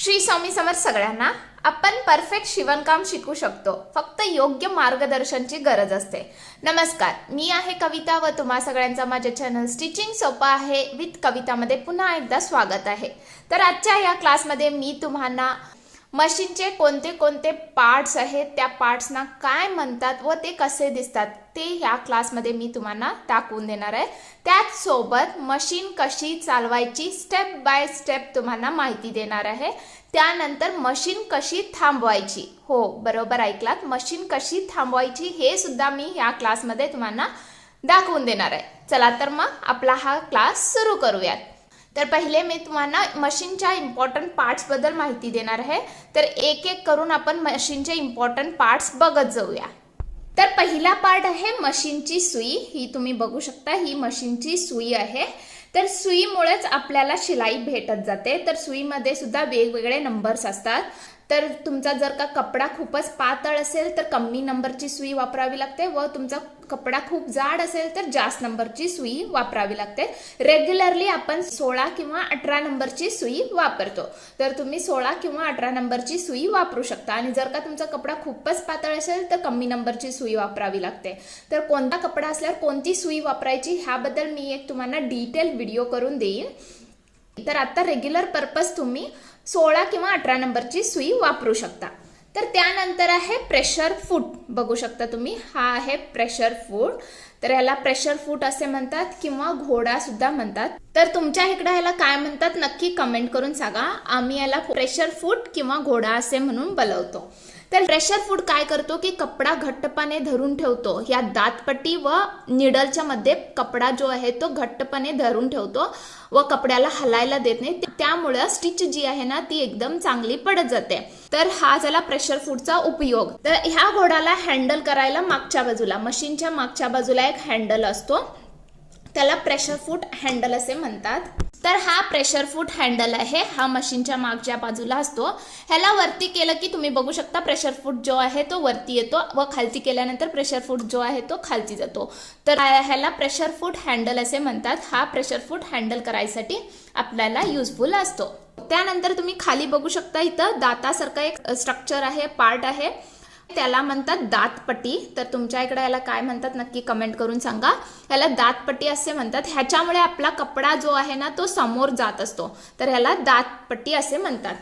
श्री स्वामी समर्थ सगळ्यांना आपण परफेक्ट शिवणकाम शिकू शकतो. फक्त योग्य मार्गदर्शनची गरज असते. नमस्कार मी आहे कविता व तुम्हा सगळ्यांचा माझ्या चॅनल स्टिचिंग सोपं आहे. विथ कवितामध्ये पुन्हा एकदा स्वागत आहे. तर आजच्या या क्लासमध्ये मी तुम्हाला मशीनचे कोणते कोणते पार्ट्स आहेत त्या पार्ट्सना काय म्हणतात व ते कसे दिसतात ते ह्या क्लासमध्ये मी तुम्हाला दाखवून देणार आहे. त्याचसोबत मशीन कशी चालवायची स्टेप बाय स्टेप तुम्हाला माहिती देणार आहे. त्यानंतर मशीन कशी थांबवायची हो बरोबर ऐकलात? मशीन कशी थांबवायची हे सुद्धा मी ह्या क्लासमध्ये तुम्हाला दाखवून देणार आहे. चला तर मग आपला हा क्लास सुरू करूयात. तर पहिले मी तुम्हाला मशीनच्या इम्पॉर्टंट पार्ट्सबद्दल माहिती देणार आहे. तर एक एक करून आपण मशीनचे इम्पॉर्टंट पार्ट्स बघत जाऊया. तर पहिला पार्ट आहे मशीनची सुई. ही तुम्ही बघू शकता ही मशीनची सुई आहे. तर सुईमुळेच आपल्याला शिलाई भेटत जाते. तर सुईमध्ये सुद्धा वेगवेगळे नंबर्स असतात. तर तुमचा जर का कपडा खूपच पातळ असेल तर कमी नंबरची सुई वापरावी लागते व तुमचा कपडा खूप जाड असेल तर जास्त नंबरची सुई वापरावी लागते. रेग्युलरली आपण सोळा किंवा अठरा नंबरची सुई वापरतो. तर तुम्ही सोळा किंवा अठरा नंबरची सुई वापरू शकता. आणि जर का तुमचा कपडा खूपच पातळ असेल तर कमी नंबरची सुई वापरावी लागते. तर कोणता कपडा असल्यावर कोणती सुई वापरायची ह्याबद्दल मी एक तुम्हाला डिटेल व्हिडिओ करून देईन. तर आता रेग्युलर पर्पज तुम्ही सोळा किंवा अठरा नंबरची सुई वापरू शकता. तर त्यानंतर आहे प्रेशर फूट बघू शकता तुम्ही हा आहे प्रेशर फूट तर ह्याला प्रेशर फूट असे म्हणतात किंवा घोडा सुद्धा म्हणतात. तर तुमच्या इकडे ह्याला काय म्हणतात नक्की कमेंट करून सांगा. आम्ही याला प्रेशर फूट किंवा घोडा असे म्हणून बोलवतो. तर प्रेशर फूड काय करतो की कपडा घट्टपणे धरून ठेवतो. या दातपट्टी व निडलच्या मध्ये कपडा जो आहे तो घट्टपणे धरून ठेवतो व कपड्याला हलायला देत नाही. त्यामुळे स्टिच जी आहे ना ती एकदम चांगली पडत जाते. तर हा झाला प्रेशर फूडचा उपयोग. तर ह्या घोडाला हँडल करायला मागच्या बाजूला मशीनच्या मागच्या बाजूला एक हँडल असतो. त्याला प्रेशर फूट हँडल असे म्हणतात. तर हा प्रेशर फूट हँडल आहे. हा मशीनच्या मागच्या बाजूला असतो. ह्याला वरती केलं की तुम्ही बघू शकता प्रेशर फूट जो आहे तो वरती येतो व खालती केल्यानंतर प्रेशर फूट जो आहे तो खालती जातो. तर ह्याला प्रेशर फूट हँडल असे म्हणतात. हा प्रेशर फूट हँडल करायसाठी आपल्याला युजफुल असतो. त्यानंतर तुम्ही खाली बघू शकता इथं दातासारखं एक स्ट्रक्चर आहे पार्ट आहे. त्याला म्हणतात दातपट्टी तर तुमच्या इकडे याला काय म्हणतात नक्की कमेंट करून सांगा. याला दातपट्टी असे म्हणतात. ह्याच्यामुळे आपला कपडा जो आहे ना तो समोर जात असतो. तर ह्याला दातपट्टी असे म्हणतात.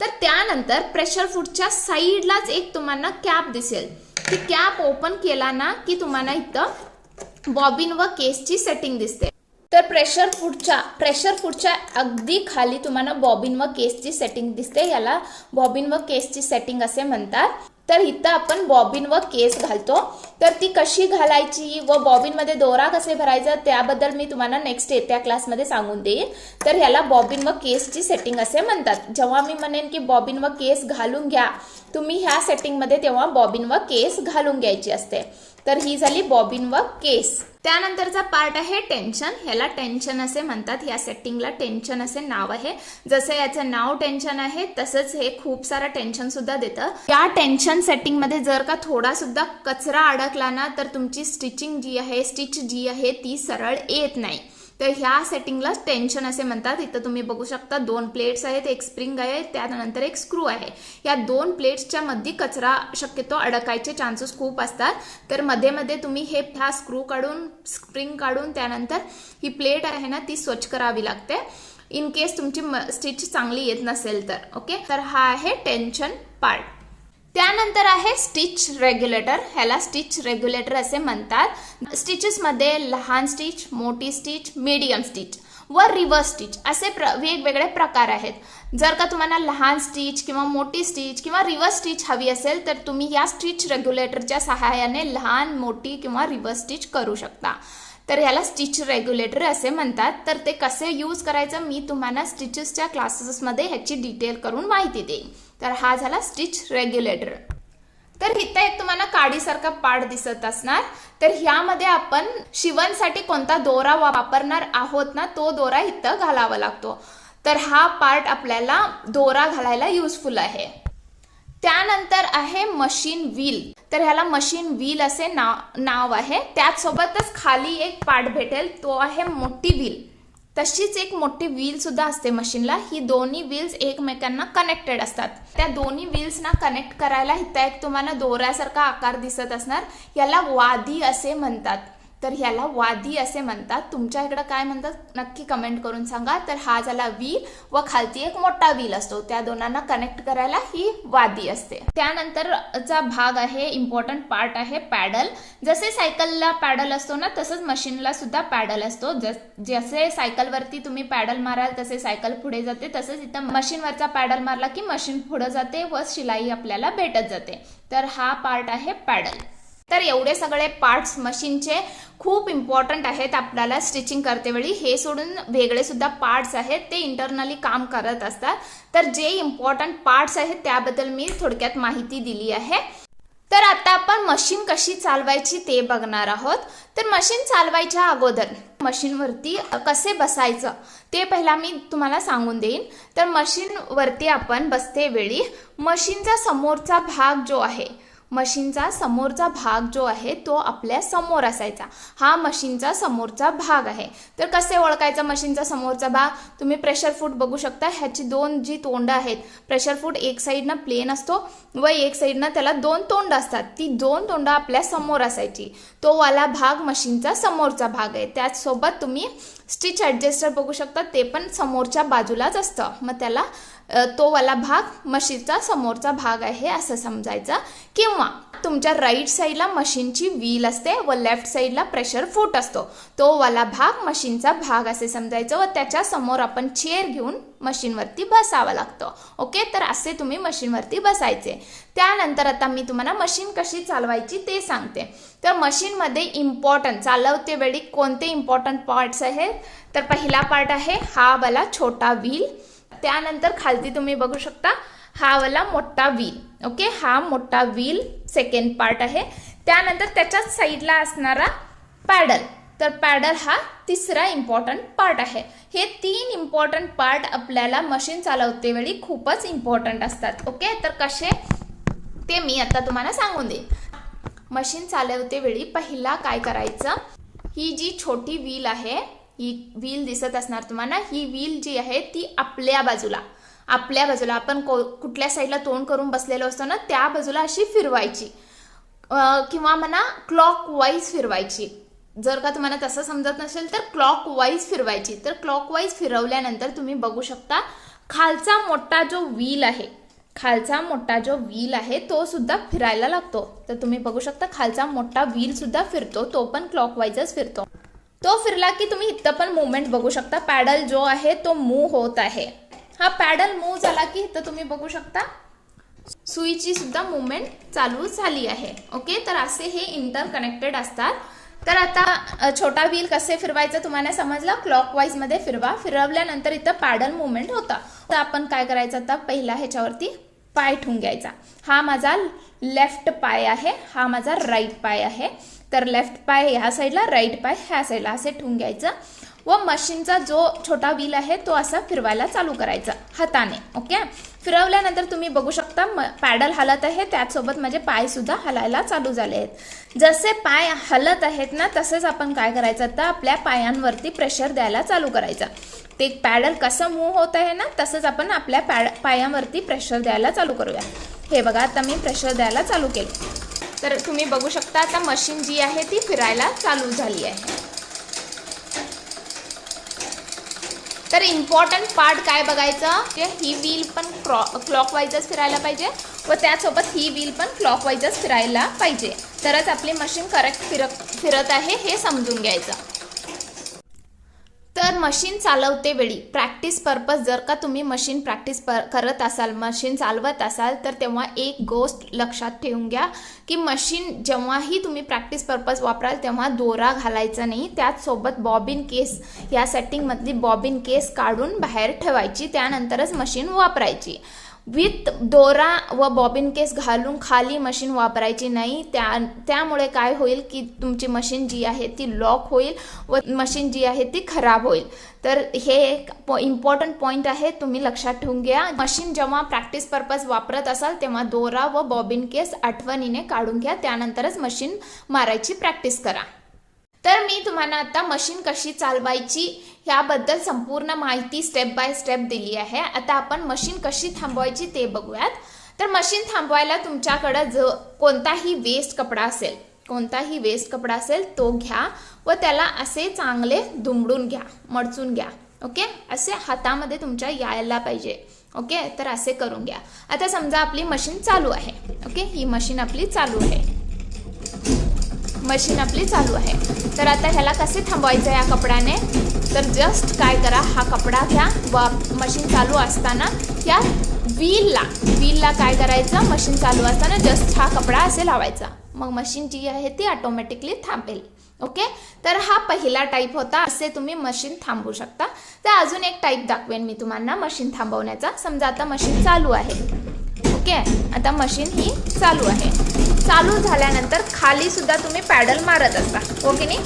तर त्यानंतर प्रेशर फूडच्या साईडलाच एक तुम्हाला कॅप दिसेल. ती कॅप ओपन केला ना की तुम्हाला इथं बॉबिन व केसची सेटिंग दिसते. तर प्रेशर फूडच्या प्रेशर फूडच्या अगदी खाली तुम्हाला बॉबिन व केसची सेटिंग दिसते. याला बॉबिन व केसची सेटिंग असे म्हणतात. तर इथं आपण बॉबिन व केस घालतो. तर ती कशी घालायची व बॉबिनमध्ये दोरा कसे भरायचा त्याबद्दल मी तुम्हाला नेक्स्ट येत्या क्लासमध्ये सांगून देईन. तर ह्याला बॉबिन व केसची सेटिंग असे म्हणतात. जेव्हा मी म्हणेन की बॉबिन व केस घालून घ्या तुम्ही ह्या सेटिंगमध्ये तेव्हा बॉबिन व केस घालून घ्यायची असते. तर ही झाली बॉबिन व केस. त्यानंतरचा पार्ट आहे टेन्शन ह्याला टेन्शन असे म्हणतात. या सेटिंगला टेन्शन असे नाव आहे. जसं याचं नाव टेन्शन आहे तसंच हे खूप सारा टेन्शन सुद्धा देतं. या टेन्शन सेटिंगमध्ये जर का थोडा सुद्धा कचरा अडकला ना तर तुमची स्टिचिंग जी आहे स्टिच जी आहे ती सरळ येत नाही. तर ह्या सेटिंगला टेन्शन असे म्हणतात. इथं तुम्ही बघू शकता दोन प्लेट्स आहेत एक स्प्रिंग आहे त्यानंतर एक स्क्रू आहे. या दोन प्लेट्सच्या मध्ये कचरा शक्यतो अडकायचे चान्सेस खूप असतात. तर मध्ये मध्ये तुम्ही हे ह्या स्क्रू काढून स्प्रिंग काढून त्यानंतर ही प्लेट आहे ना ती स्वच्छ करावी लागते. इन केस तुमची स्टिच चांगली येत नसेल तर ओके तर हा आहे टेन्शन पार्ट त्यानंतर आहे स्टिच रेग्युलेटर. ह्याला स्टिच रेग्युलेटर असे म्हणतात. स्टिचेसमध्ये लहान स्टिच मोठी स्टिच मीडियम स्टिच व रिव्हर्स स्टिच असे प्र वेगवेगळे प्रकार आहेत. जर का तुम्हाला लहान स्टिच किंवा मोठी स्टिच किंवा रिव्हर्स स्टिच हवी असेल तर तुम्ही या स्टिच रेग्युलेटरच्या सहाय्याने लहान मोठी किंवा रिव्हर्स स्टिच करू शकता. तर ह्याला स्टिच रेग्युलेटर असे म्हणतात. तर ते कसे यूज करायचं मी तुम्हाला स्टिचेसच्या क्लासेसमध्ये ह्याची डिटेल करून माहिती देईन. तर हा झाला स्टिच रेग्युलेटर तर इथं एक तुम्हाला काडीसारखा पार्ट दिसत असणार. तर ह्यामध्ये आपण शिवणसाठी कोणता दोरा वापरणार आहोत ना तो दोरा इथं घालावा लागतो. तर हा पार्ट आपल्याला दोरा घालायला युजफुल आहे. त्यानंतर आहे मशीन व्हील तर ह्याला मशीन व्हील असे नाव नाव आहे. त्याचसोबतच खाली एक पार्ट भेटेल तो आहे मोठी व्हील तशीच एक मोठी व्हील सुद्धा असते मशीनला ही दोन्ही व्हील्स एकमेकांना कनेक्टेड असतात. त्या दोन्ही व्हील्सना कनेक्ट करायला हिता एक तुम्हाला दोऱ्यासारखा आकार दिसत असणार. याला वादी असे म्हणतात. तर ह्याला वादी असे म्हणतात. तुमच्या इकडं काय म्हणतात? नक्की कमेंट करून सांगा. तर हा झाला व्हील व खालती एक मोठा व्हील असतो. त्या दोनांना कनेक्ट करायला ही वादी असते. त्यानंतरचा भाग आहे इम्पॉर्टंट पार्ट आहे पॅडल जसे सायकलला पॅडल असतो ना तसंच मशीनला सुद्धा पॅडल असतो. जस- जसे सायकलवरती तुम्ही पॅडल माराल तसे सायकल पुढे जाते. तसंच इथं मशीनवरचा पॅडल मारला की मशीन पुढे जाते व शिलाई आपल्याला भेटत जाते. तर हा पार्ट आहे पॅडल तर एवढे सगळे पार्ट्स मशीनचे खूप इम्पॉर्टंट आहेत आपल्याला स्टिचिंग करतेवेळी हे सोडून वेगळे सुद्धा पार्ट्स आहेत. ते इंटरनली काम करत असतात. तर जे इम्पॉर्टंट पार्ट्स आहेत त्याबद्दल मी थोडक्यात माहिती दिली आहे. तर आता आपण मशीन कशी चालवायची ते बघणार आहोत. तर मशीन चालवायच्या अगोदर मशीनवरती कसे बसायचं ते पहिला मी तुम्हाला सांगून देईन. तर मशीनवरती आपण बसते वेळी मशीनचा समोरचा भाग जो आहे मशीनचा समोरचा भाग जो आहे तो आपल्यासमोर असायचा. हा मशीनचा समोरचा भाग आहे. तर कसे ओळखायचा मशीनचा समोरचा भाग? तुम्ही प्रेशर फूट बघू शकता. ह्याची दोन जी तोंड आहेत प्रेशर फूट एक साईडनं प्लेन असतो व एक साईडनं त्याला दोन तोंड असतात. ती दोन तोंड आपल्यासमोर असायची. तो वाला भाग मशीनचा समोरचा भाग आहे. त्याचसोबत तुम्ही स्टिच ॲडजस्टर बघू शकता. ते पण समोरच्या बाजूलाच असतं. मग त्याला तोवाला भाग मशीनचा समोरचा भाग आहे असं समजायचं. किंवा तुमच्या राईट साईडला मशीनची व्हील असते व लेफ्ट साईडला प्रेशर फूट असतो. तो वाला भाग मशीनचा भाग असे समजायचं व त्याच्यासमोर आपण चेअर घेऊन मशीनवरती बसावं लागतो. ओके तर असे तुम्ही मशीनवरती बसायचे. त्यानंतर आता मी तुम्हाला मशीन कशी चालवायची ते सांगते. तर मशीनमध्ये इम्पॉर्टंट चालवते वेळी कोणते इम्पॉर्टंट पार्ट्स आहेत? तर पहिला पार्ट आहे हा वाला छोटा व्हील त्यानंतर खालती तुम्ही बघू शकता हा वाला मोठा व्हील ओके हा मोठा व्हील सेकंड पार्ट आहे. त्यानंतर त्याच्याच साईडला असणारा पॅडल तर पॅडल हा तिसरा इम्पॉर्टंट पार्ट आहे. हे तीन इम्पॉर्टंट पार्ट आपल्याला मशीन चालवते वेळी खूपच इम्पॉर्टंट असतात ओके तर कसे? ते मी आता तुम्हाला सांगून देईन. मशीन चालवते वेळी पहिला काय करायचं? ही जी छोटी व्हील आहे ही व्हील दिसत असणार तुम्हाला. ही व्हील जी आहे ती आपल्या बाजूला. आपल्या बाजूला. आपण को कुठल्या साईडला तोंड करून बसलेलो असतो ना त्या बाजूला अशी फिरवायची. किंवा म्हणा क्लॉक वाईज फिरवायची. जर का तुम्हाला तसं समजत नसेल तर क्लॉक वाईज फिरवायची. तर क्लॉक वाईज फिरवल्यानंतर तुम्ही बघू शकता खालचा मोठा जो व्हील आहे खालचा मोठा जो व्हील आहे तो सुद्धा फिरायला लागतो. तर तुम्ही बघू शकता खालचा मोठा व्हील सुद्धा फिरतो. तो पण क्लॉक वाईजच फिरतो. तो फिरला की तुम्ही इथं पण मुवमेंट बघू शकता. पॅडल जो आहे तो मूव होत आहे. हा पॅडल मूव झाला की इथं तुम्ही बघू शकता. सुईची सुद्धा मुवमेंट चालू झाली आहे. ओके तर असे हे इंटरकनेक्टेड असतात. तर आता छोटा व्हील कसे फिरवायचं तुम्हाला समजलं? क्लॉकमध्ये फिरवा. फिरवल्यानंतर इथं पॅडल मुवमेंट होता. तर आपण काय करायचं आता? पहिला ह्याच्यावरती पाय ठेवून घ्यायचा. हा माझा लेफ्ट पाय आहे. हा माझा राईट पाय आहे. तर लेफ्ट पाय ह्या साईडला राईट पाय ह्या साईडला असे ठेवून घ्यायचं. व मशीनचा जो छोटा व्हील आहे तो असा फिरवायला चालू करायचा हाताने. ओके फिरवल्यानंतर तुम्ही बघू शकता म पॅडल हलत आहे. त्याचसोबत माझे पाय सुद्धा हलायला चालू झाले आहेत. जसे पाय हलत आहेत ना तसेच आपण काय करायचं? तर आपल्या पायांवरती प्रेशर द्यायला चालू करायचं. ते पॅडल कसं मूव्ह होत आहे ना तसंच आपण आपल्या पॅड पायावरती प्रेशर द्यायला चालू करूया. हे बघा आता मी प्रेशर द्यायला चालू केलं. तर तुम्ही बघू शकता आता मशीन जी आहे ती फिरायला चालू झाली आहे. तर इम्पॉर्टंट पार्ट काय बघायचं? की ही व्हील पण क्रॉ क्लॉक वाईजच फिरायला पाहिजे व त्यासोबत ही व्हील पण क्लॉक वाईजच फिरायला पाहिजे. तरच आपली मशीन करेक्ट फिरत फिरत आहे हे समजून घ्यायचं. तर मशीन चालवते वेळी. प्रॅक्टिस पर्पज जर का तुम्ही मशीन प्रॅक्टिस पर करत असाल मशीन चालवत असाल तर तेव्हा एक गोष्ट लक्षात ठेवून घ्या की मशीन जेव्हाही तुम्ही प्रॅक्टिस पर्पज वापराल तेव्हा दोरा घालायचा नाही. त्याचसोबत बॉबिन केस या सेटिंगमधली बॉबिन केस काढून बाहेर ठेवायची. त्यानंतरच मशीन वापरायची. विथ दोरा व बॉबिन केस घालून खाली मशीन वापरायची नाही. त्या त्यामुळे काय होईल की तुमची मशीन जी आहे ती लॉक होईल व मशीन जी आहे ती खराब होईल. तर हे एक इम्पॉर्टंट पॉईंट आहे तुम्ही लक्षात ठेवून घ्या. मशीन जेव्हा प्रॅक्टिस पर्पज वापरत असाल तेव्हा दोरा व बॉबिन केस आठवणीने काढून घ्या. त्यानंतरच मशीन मारायची प्रॅक्टिस करा. तर मी तुम्हाला आता मशीन कशी चालवायची ह्याबद्दल संपूर्ण माहिती स्टेप बाय स्टेप दिली आहे. आता आपण मशीन कशी थांबवायची ते बघूयात. तर मशीन थांबवायला तुमच्याकडं ज कोणताही वेस्ट कपडा असेल कोणताही वेस्ट कपडा असेल तो घ्या व त्याला असे चांगले दुमडून घ्या मडचून घ्या. ओके? असे हातामध्ये तुमच्या यायला पाहिजे. ओके? तर असे करून घ्या. आता समजा आपली मशीन चालू आहे. ओके? ही मशीन आपली चालू आहे. मशीन आपली चालू आहे. तर आता ह्याला कसे थांबवायचं या कपड्याने? तर जस्ट काय करा हा कपडा घ्या. व मशीन चालू असताना या व्हीलला व्हीलला काय करायचं? मशीन चालू असताना जस्ट हा कपडा असे लावायचा. मग मशीन जी आहे ती ऑटोमॅटिकली थांबेल. ओके तर हा पहिला टाईप होता. असे तुम्ही मशीन थांबवू शकता. तर अजून एक टाईप दाखवेन मी तुम्हाला मशीन थांबवण्याचा. समजा आता मशीन चालू आहे. ओके आता मशीन ही चालू आहे. चालू झाल्यानंतर खाली सुद्धा तुम्ही पॅडल मारत असता. ओके की नाही?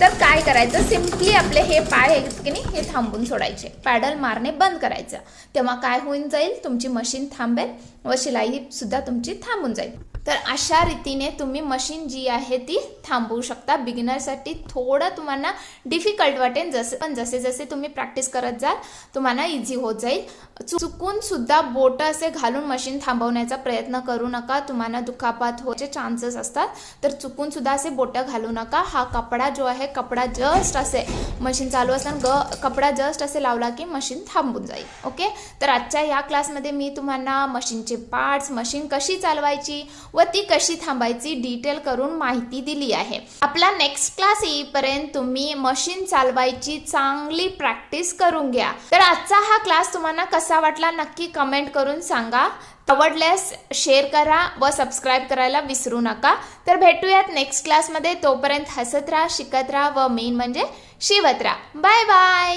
तर काय करायचं? सिम्पली आपले हे पाय आहेत की नाही हे थांबून सोडायचे. पॅडल मारणे बंद करायचं. तेव्हा काय होऊन जाईल? तुमची मशीन थांबेल व शिलाई सुद्धा तुमची थांबून जाईल. तर अशा रीतीने तुम्ही मशीन जी आहे ती थांबवू शकता. बिगिनरसाठी थोडं तुम्हाला डिफिकल्ट वाटेल. जसे पण जसे जसे तुम्ही प्रॅक्टिस करत जाल तुम्हाला इझी होत जाईल. चुकून सुद्धा बोट असे घालून मशीन थांबवण्याचा प्रयत्न करू नका. तुम्हाला दुखापत होचे चान्सेस असतात. तर चुकून सुद्धा असे बोटं घालू नका. हा कपडा जो आहे कपडा जस्ट असे मशीन चालू असताना ग कपडा जस्ट असे लावला की मशीन थांबून जाईल. ओके तर आजच्या या क्लासमध्ये मी तुम्हाला मशीनचे पार्ट्स मशीन कशी चालवायची व ती कशी थांबायची डिटेल करून माहिती दिली आहे. आपला नेक्स्ट क्लास येईपर्यंत तुम्ही मशीन चालवायची चांगली प्रॅक्टिस करून घ्या. तर आजचा हा क्लास तुम्हाला कसा वाटला नक्की कमेंट करून सांगा. आवडल्यास शेअर करा व सबस्क्राईब करायला विसरू नका. तर भेटूयात नेक्स्ट क्लासमध्ये तोपर्यंत हसत राहा शिकत राहा व मेन म्हणजे शिवत राहा. Bye bye